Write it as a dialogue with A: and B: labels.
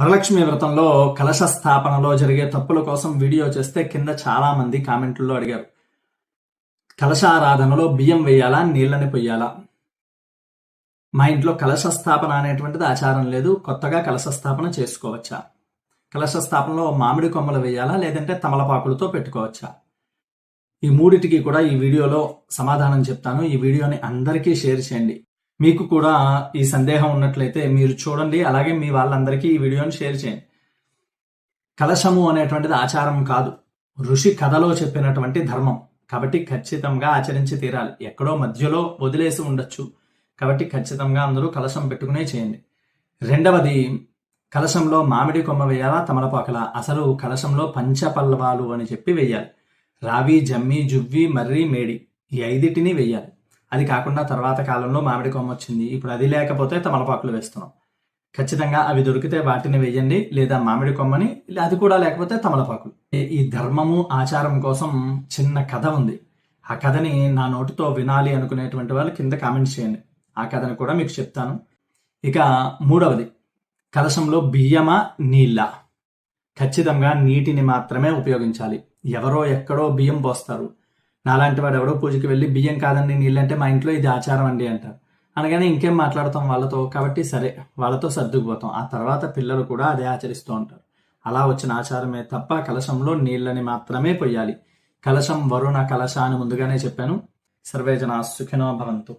A: వరలక్ష్మి వ్రతంలో కలశ స్థాపనలో జరిగే తప్పుల కోసం వీడియో చేస్తే కింద చాలా మంది కామెంట్లలో అడిగారు. కలశారాధనలో బియ్యం వేయాలా నీళ్ళని పొయ్యాలా? మా ఇంట్లో కలశ స్థాపన అనేటువంటిది ఆచారం లేదు కొత్తగా కలశ స్థాపన చేసుకోవచ్చా? కలశ స్థాపనలో మామిడి కొమ్మలు వేయాలా లేదంటే తమలపాకులతో పెట్టుకోవచ్చా? ఈ మూడిటికి కూడా ఈ వీడియోలో సమాధానం చెప్తాను. ఈ వీడియోని అందరికీ షేర్ చేయండి. మీకు కూడా ఈ సందేహం ఉన్నట్లయితే మీరు చూడండి. అలాగే మీ వాళ్ళందరికీ ఈ వీడియోని షేర్ చేయండి. కలశము అనేటువంటిది ఆచారం కాదు. ఋషి కథలో చెప్పినటువంటి ధర్మం. కాబట్టి ఖచ్చితంగా ఆచరించి తీరాలి. ఎక్కడో మధ్యలో వదిలేసి ఉండొచ్చు. కాబట్టి ఖచ్చితంగా అందరూ కలశం పెట్టుకునే చేయండి. రెండవది కలశంలో మామిడి కొమ్మ వేయాలా తమలపాకల? అసలు కలశంలో పంచపల్లవాలు అని చెప్పి వేయాలి. రావి జమ్మి జువ్వి మర్రి మేడి ఈ ఐదిటిని వేయాలి. అది కాకుండా తర్వాత కాలంలో మామిడి కొమ్మ వచ్చింది. ఇప్పుడు అది లేకపోతే తమలపాకులు వేస్తున్నాం. ఖచ్చితంగా అవి దొరికితే వాటిని వేయండి లేదా మామిడి కొమ్మని అది కూడా లేకపోతే తమలపాకులు. ఈ- ధర్మము ఆచారం కోసం చిన్న కథ ఉంది. ఆ కథని నా నోటితో వినాలి అనుకునేటువంటి వాళ్ళు కింద కామెంట్ చేయండి. ఆ కథని కూడా మీకు చెప్తాను. ఇక మూడవది. కలశంలో బియ్యమా నీళ్ళ? ఖచ్చితంగా నీటిని మాత్రమే ఉపయోగించాలి. ఎవరో ఎక్కడో బియ్యం పోస్తారు. నాలాంటి వాడు ఎవడో పూజకి వెళ్ళి బియ్యం కాదండి నీళ్ళంటే మా ఇంట్లో ఇది ఆచారం అండి అంటారు. అనగానే ఇంకేం మాట్లాడతాం వాళ్ళతో? కాబట్టి సరే వాళ్ళతో సర్దుకుపోతాం. ఆ తర్వాత పిల్లలు కూడా అదే ఆచరిస్తూ ఉంటారు. అలా వచ్చిన ఆచారమే తప్ప కలశంలో నీళ్ళని మాత్రమే పొయ్యాలి కలశం వరుణ కలశ అని ముందుగానే చెప్పాను. సర్వేజన సుఖినో భవంతు.